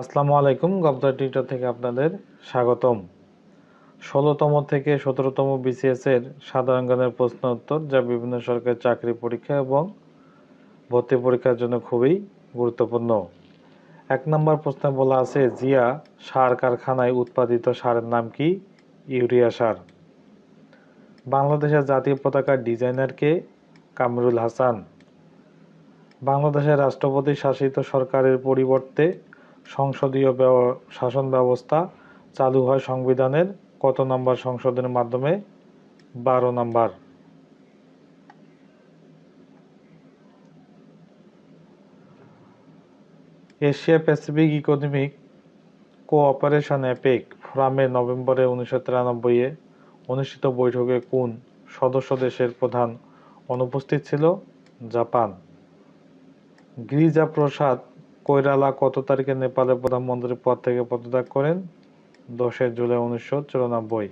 আসসালামু আলাইকুম গবদার টিউটার থেকে আপনাদের স্বাগতম। ষোলোতম থেকে সতেরোতম বিসিএস এর সাধারণ জ্ঞানের প্রশ্ন উত্তর, যা বিভিন্ন সরকারি চাকরি পরীক্ষা এবং ভর্তি পরীক্ষার জন্য খুবই গুরুত্বপূর্ণ। এক নম্বর প্রশ্নে বলা আছে, জিয়া সার কারখানায় উৎপাদিত সারের নাম কি? ইউরিয়া সার। বাংলাদেশের জাতীয় পতাকার ডিজাইনার কে কামরুল হাসান। বাংলাদেশের রাষ্ট্রপতি শাসিত সরকারের পরিবর্তে সংসদীয় শাসন ব্যবস্থা চালু হয় সংবিধানের কত নম্বর সংশোধনের মাধ্যমে? বারো নম্বর। Asia Pacific economic cooperation APEC ফোরামে নভেম্বরে উনিশশো তিরানব্বইয়ে অনুষ্ঠিত বৈঠকে কোন সদস্য দেশের প্রধান অনুপস্থিত ছিল? জাপান। গিরিজা প্রসাদ কৈরালা কত তারিখে নেপালের প্রধানমন্ত্রীর পদ থেকে পদত্যাগ করেন? দশই জুলাই উনিশশো চুরানব্বই।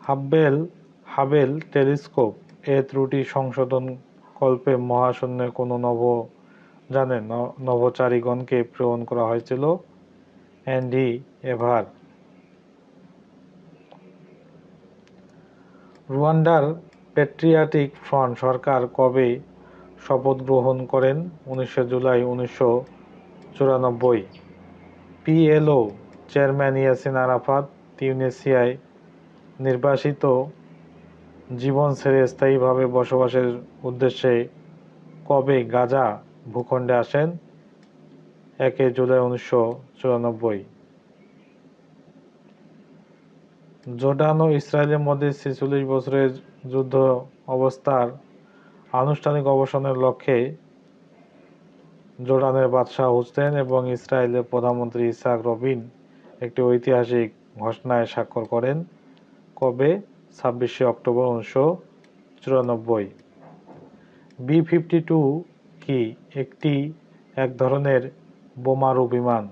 হাব্বেল হাবেল টেলিস্কোপ এ ত্রুটি সংশোধন কল্পে মহাশূন্যে কোনো নব জানেন ন- নভোচারীগণকে প্রেরণ করা হয়েছিল অ্যান্ডি এভার। রুয়ান্ডার প্যাট্রিয়াটিক ফ্রন্ট সরকার কবে শপথ গ্রহণ করেন উনিশে জুলাই উনিশশো চুরানব্বই। পিএলও চেয়ারম্যান ইয়াসিন আরাফাত তিউনেসিয়ায় নির্বাসিত, জীবন ছেড়ে স্থায়ীভাবে বসবাসের উদ্দেশ্যে কবে গাজা ভূখণ্ডে আসেন? একে জুলাই উনিশশো চুরানব্বই। জোর্ডান ও ইসরায়েলের মধ্যে ছেচল্লিশ বছরের যুদ্ধ অবস্থার আনুষ্ঠানিক অবসানের লক্ষ্যে জোর্ডানের বাদশাহ হুসেন এবং ইসরায়েলের প্রধানমন্ত্রী ইসাক রবিন একটি ঐতিহাসিক ঘোষণায় স্বাক্ষর করেন কবে? ছাব্বিশে অক্টোবর উনিশশো চুরানব্বই। বি ফিফটি টু কি একটি এক ধরনের বোমারু বিমান?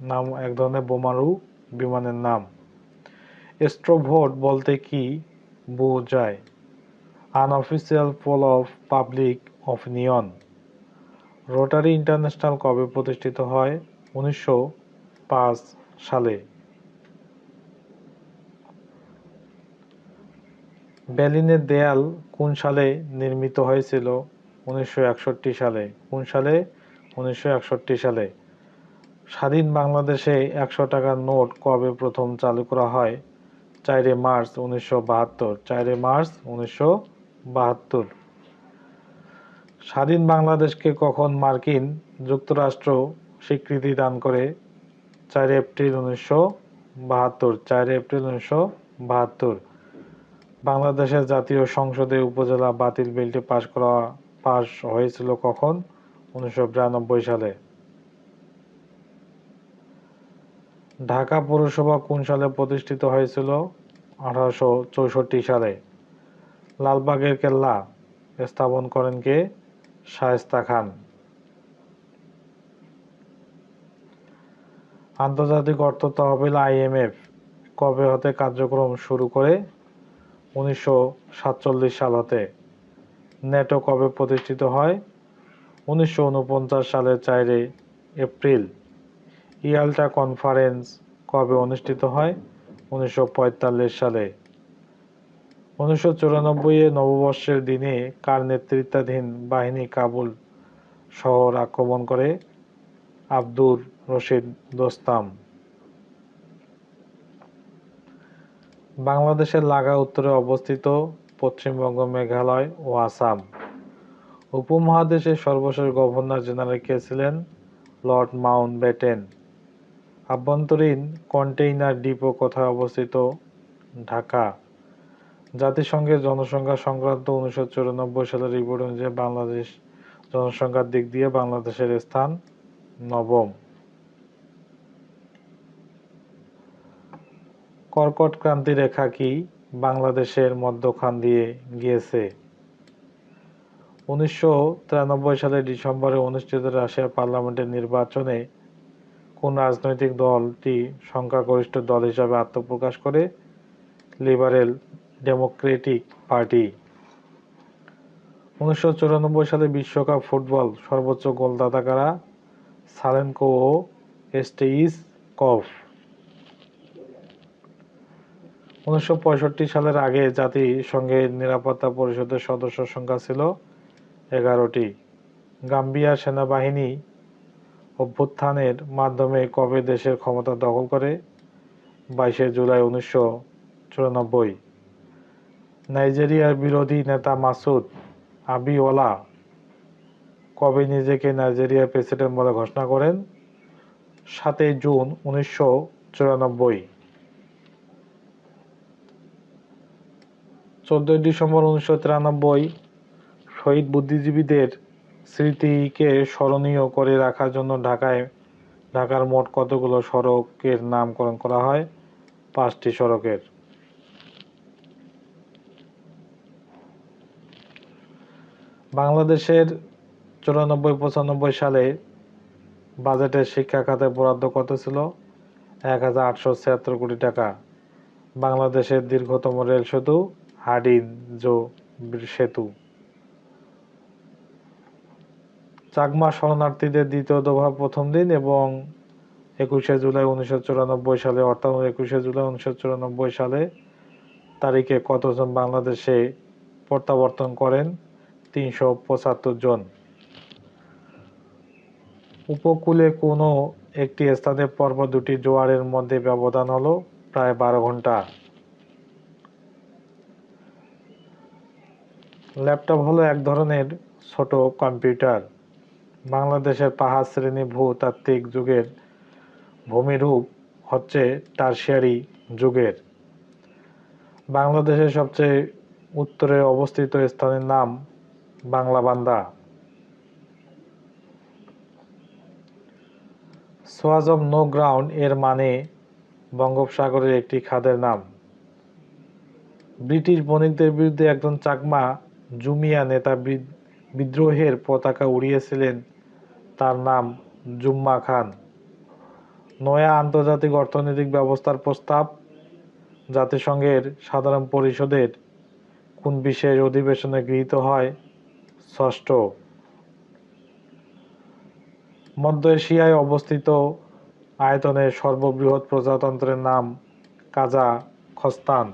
নাম, এক ধরনের বোমারু বিমানের নাম। এস্ট্রোভোট বলতে কি বোঝায়? Unofficial poll of public opinion Rotary International কবে প্রতিষ্ঠিত হয়? উনিশশো পাঁচ সালে। বেলিনের দেয়াল কোন সালে নির্মিত হয়েছিল? উনিশশো একষট্টি সালে। কোন সালে? উনিশশো একষট্টি সালে। স্বাধীন বাংলাদেশে একশো টাকার নোট কবে প্রথম চালু করা হয়? চারে মার্চ উনিশশো বাহাত্তর। চারে মার্চ উনিশশো বাহাত্তর। স্বাধীন বাংলাদেশকে কখন মার্কিন যুক্তরাষ্ট্র স্বীকৃতি দান করে? চার এপ্রিল উনিশশো বাহাত্তর, চার এপ্রিল উনিশশো বাহাত্তর। বাংলাদেশের জাতীয় সংসদে উপজেলা বাতিল বিলটি পাশ করা, পাশ হয়েছিল কখন? উনিশশো বিরানব্বই সালে। ঢাকা পৌরসভা কোন সালে প্রতিষ্ঠিত হয়েছিল? আঠারোশো চৌষট্টি সালে। লালবাগের কেল্লা স্থাপন করেন কে? শায়েস্তা খান। আন্তর্জাতিক অর্থ তহবিল আইএমএফ কবে হতে কার্যক্রম শুরু করে? উনিশশো সাতচল্লিশ সাল হতে। নেটো কবে প্রতিষ্ঠিত হয়? উনিশশো উনপঞ্চাশ সালের চারে এপ্রিল। ইয়াল্টা কনফারেন্স কবে অনুষ্ঠিত হয়? উনিশশো পঁয়তাল্লিশ সালে। উনিশশো চুরানব্বই এ নববর্ষের দিনে কার নেতৃত্বাধীন বাহিনী কাবুল শহর আক্রমণ করে? আব্দুর রশিদ দোস্তাম। বাংলাদেশের লাগা উত্তরে অবস্থিত পশ্চিমবঙ্গ মেঘালয় ও আসাম। উপমহাদেশের সর্বশেষ গভর্নর জেনারেল কে ছিলেন? লর্ড মাউন্ট ব্যাটেন আভ্যন্তরীণ কন্টেইনার ডিপো কোথায় অবস্থিত? ঢাকা। জাতিসংঘের জনসংখ্যা সংক্রান্ত উনিশশো চুরানব্বই সালের রিপোর্ট অনুযায়ী বাংলাদেশ জনসংখ্যার দিক দিয়ে বাংলাদেশের স্থান নবম। কর্কট ক্রান্তি রেখা কি বাংলাদেশের মধ্যখান দিয়ে গিয়েছে? উনিশশো সালের ডিসেম্বরে অনুষ্ঠিত রাশিয়ার পার্লামেন্টের নির্বাচনে কোন রাজনৈতিক দলটি সংখ্যাগরিষ্ঠ দল হিসাবে আত্মপ্রকাশ করে? লিবারেল ডেমোক্রেটিক পার্টি উনিশশো চুরানব্বই সালে বিশ্বকাপ ফুটবল সর্বোচ্চ গোলদাতা কারা সালেনকো ও এস্টেইস কফ উনিশশো পঁয়ষট্টি সালের আগে জাতিসংঘের নিরাপত্তা পরিষদের সদস্য সংখ্যা ছিল এগারোটি। গাম্বিয়া সেনাবাহিনী অভ্যুত্থানের মাধ্যমে কবে দেশের ক্ষমতা দখল করে বাইশে জুলাই উনিশশো চুরানব্বই। নাইজেরিয়ার বিরোধী নেতা মাসুদ আবিওয়ালা কবে নিজেকে নাইজেরিয়ার প্রেসিডেন্ট বলে ঘোষণা করেন? সাতই জুন, উনিশশো চুরানব্বই। চোদ্দই ডিসেম্বর, উনিশশো তিরানব্বই, শহীদ বুদ্ধিজীবীদের স্মৃতিকে স্মরণীয় করে রাখার জন্য ঢাকায়, ঢাকার মোট কতগুলো সড়কের নামকরণ করা হয়? পাঁচটি সড়কের। বাংলাদেশের চুরানব্বই, পঁচানব্বই সালে বাজেটের শিক্ষা খাতে বরাদ্দ কত ছিল? এক হাজার আটশো ছিয়াত্তর কোটি টাকা। বাংলাদেশের দীর্ঘতম রেল সেতু হাডিঞ্জো সেতু। চাকমা শরণার্থীদের দ্বিতীয় দফা প্রথম দিন এবং একুশে জুলাই উনিশশো চুরানব্বই সালে, অর্থাৎ একুশে জুলাই উনিশশো চুরানব্বই সালে তারিখে কতজন বাংলাদেশে প্রত্যাবর্তন করেন? তিনশো পঁচাত্তর জন। উপকূলে কোনো একটি স্থানে পর্ব দুটি জোয়ারের মধ্যে ব্যবধান হলো প্রায় বারো ঘণ্টা। ল্যাপটপ হলো এক ধরনের ছোট কম্পিউটার। বাংলাদেশের পাহাড় শ্রেণি ভূতাত্ত্বিক যুগের ভূমিরূপ হচ্ছে টারশিয়ারি যুগের। বাংলাদেশের সবচেয়ে উত্তরে অবস্থিত স্থানের নাম Banglabandha sways of no ground এর মানে বঙ্গোপসাগরের একটি খাদের নাম। ব্রিটিশ বণিকদের বিরুদ্ধে একজন চাকমা জুমিয়া নেতা বিদ- বিদ্রোহের পতাকা উড়িয়েছিলেন, তার নাম জুম্মা খান। নয়া আন্তর্জাতিক অর্থনৈতিক ব্যবস্থার প্রস্তাব, জাতিসংঘের সাধারণ পরিষদের কোন বিশেষ অধিবেশনে গৃহীত হয় ষষ্ঠ। মধ্য এশিয়ায় অবস্থিত আয়তনের সর্ববৃহৎ প্রজাতন্ত্রের নাম কাজাখস্তান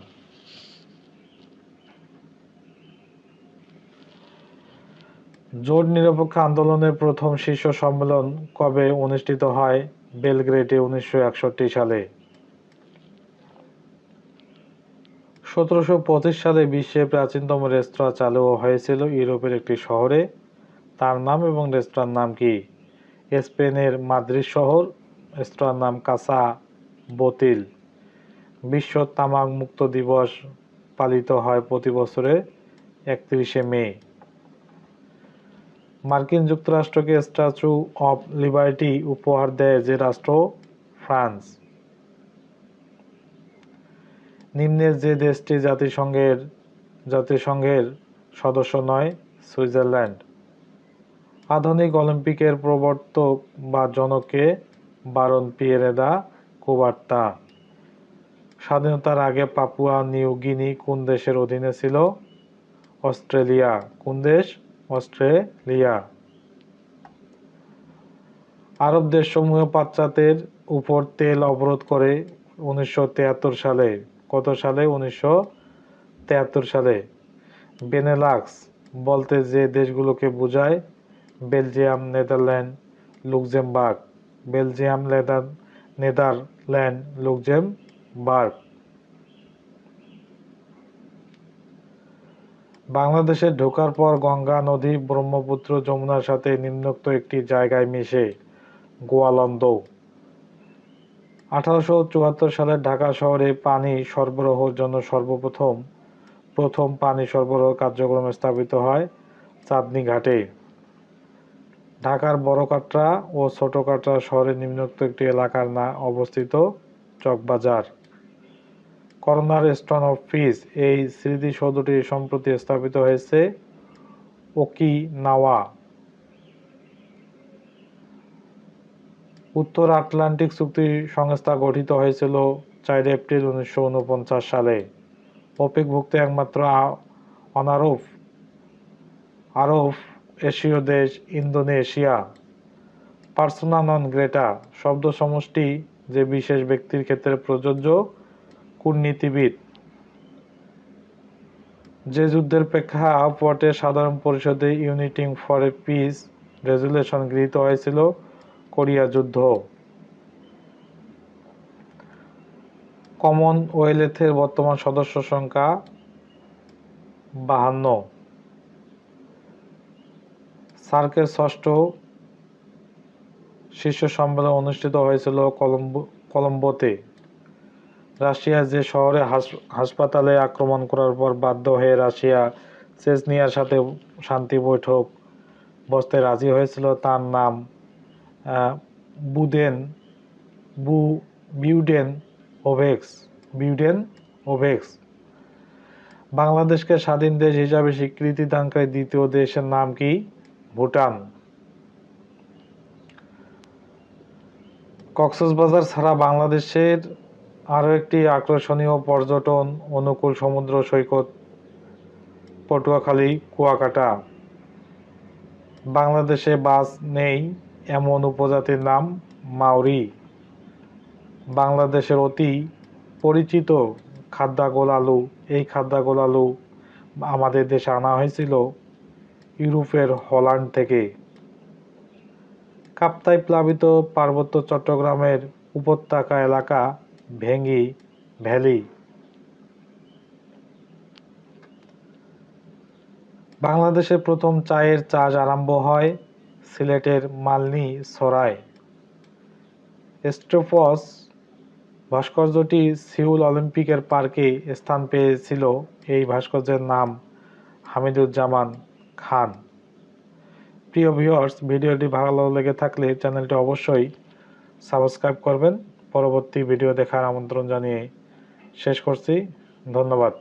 জোট নিরপেক্ষ আন্দোলনের প্রথম শীর্ষ সম্মেলন কবে অনুষ্ঠিত হয়? বেলগ্রেডে উনিশশো একষট্টি সালে। সতেরোশো পঁচিশ সালে বিশ্বের প্রাচীনতম রেস্তোরাঁ চালু হয়েছিল ইউরোপের একটি শহরে। তার নাম এবং রেস্তোরাঁর নাম কি? স্পেনের মাদ্রিদ শহর, রেস্তোরাঁর নাম কাসা বোতিল। বিশ্ব তামাক মুক্ত দিবস পালিত হয় প্রতি বছরে একত্রিশে মে। মার্কিন যুক্তরাষ্ট্রকে স্ট্যাচু অফ লিবার্টি উপহার দেয় যে রাষ্ট্র ফ্রান্স। নিম্নের যে দেশটি জাতিসংঘের জাতিসংঘের সদস্য নয়, সুইজারল্যান্ড। আধুনিক অলিম্পিকের প্রবর্তক বা জনকে বারণ পিয়েরেদা কুবার্তা। স্বাধীনতার আগে পাপুয়া নিউ গিনি কোন দেশের অধীনে ছিল? অস্ট্রেলিয়া। কোন দেশ? অস্ট্রেলিয়া। আরব দেশসমূহ পাশ্চাত্যের উপর তেল অবরোধ করে উনিশশো সালে। কত সালে? উনিশশো সালে। বেনেলাক্স বলতে যে দেশগুলোকে বোঝায়, Belgium, Netherland, Luxembourg. Belgium, nether, Netherland, Luxembourg. বাংলাদেশে ঢোকার পর গঙ্গা নদী ব্রহ্মপুত্র যমুনার সাথে নিম্নোক্ত একটি জায়গায় মিশে গোয়ালন্দ আঠারোশো চুয়াত্তর সালে ঢাকা শহরে পানি সরবরাহের জন্য সর্বপ্রথম, প্রথম পানি সরবরাহ কার্যক্রম স্থাপিত হয় চাঁদনী ঘাটে। ঢাকার বড় কাটরা ও ছোট কাটরা শহরের নিম্নোক্ত একটি এলাকার না অবস্থিত চকবাজার। করোনার স্টোন অফ পিস এই স্মৃতিসৌধটি সম্প্রতি স্থাপিত হয়েছে ওকিনাওয়া। উত্তর আটলান্টিক চুক্তি সংস্থা গঠিত হয়েছিল চার এপ্রিল উনিশশো উনপঞ্চাশ সালে। ওপেকভুক্ত একমাত্র অনারব আরব এশীয় দেশ ইন্দোনেশিয়া। পার্সোনা নন গ্রেটা শব্দ সমষ্টি যে বিশেষ ব্যক্তির ক্ষেত্রে প্রযোজ্য কূটনীতিবিদ। যে যুদ্ধের প্রেক্ষাপটে সাধারণ পরিষদে uniting for a peace resolution গৃহীত হয়েছিল কোরিয়া যুদ্ধ। কমনওয়েলথের বর্তমান সদস্য সংখ্যা বাহান্ন। সার্কের ষষ্ঠ শীর্ষ সম্মেলন অনুষ্ঠিত হয়েছিল কলম্বো, কলম্বোতে। রাশিয়া যে শহরে হাস- হাসপাতালে আক্রমণ করার পর বাধ্য হয়ে রাশিয়া চেচনিয়ার সাথে শান্তি বৈঠক বসতে রাজি হয়েছিল, তার নাম বুদেন, বু, বিউডেন ওভেক্স বিউডেন ওভেক্স বাংলাদেশকে স্বাধীন দেশ হিসাবে স্বীকৃতি দানকারী দ্বিতীয় দেশের নাম কি? ভুটান। কক্সবাজার ছাড়া বাংলাদেশের আরও একটি আকর্ষণীয় পর্যটন অনুকূল সমুদ্র সৈকত পটুয়াখালী, কুয়াকাটা। বাংলাদেশে বাস নেই। এমন উপজাতির নাম মাউরি। বাংলাদেশের অতি পরিচিত খাদ্যাগোল আলু। এই খাদ্যাগোল আলু আমাদের দেশে আনা হয়েছিল ইউরোপের হল্যান্ড থেকে। কাপ্তাই প্লাবিত পার্বত্য চট্টগ্রামের উপত্যকা এলাকা ভেঙ্গি ভ্যালি। বাংলাদেশে প্রথম চায়ের চাষ আরম্ভ হয় সিলেটের মালনী সরায়। স্টোফস ভাস্কর্যটি সিউল অলিম্পিকের পার্কে স্থান পেয়েছিল এই ভাস্কর্যের নাম হামিদুজ্জামান খান। প্রিয় ভিউয়ার্স ভিডিওটি ভালো লেগে থাকলে চ্যানেলটি অবশ্যই সাবস্ক্রাইব করবেন। পরবর্তী ভিডিও দেখার আমন্ত্রণ জানিয়ে শেষ করছি। ধন্যবাদ।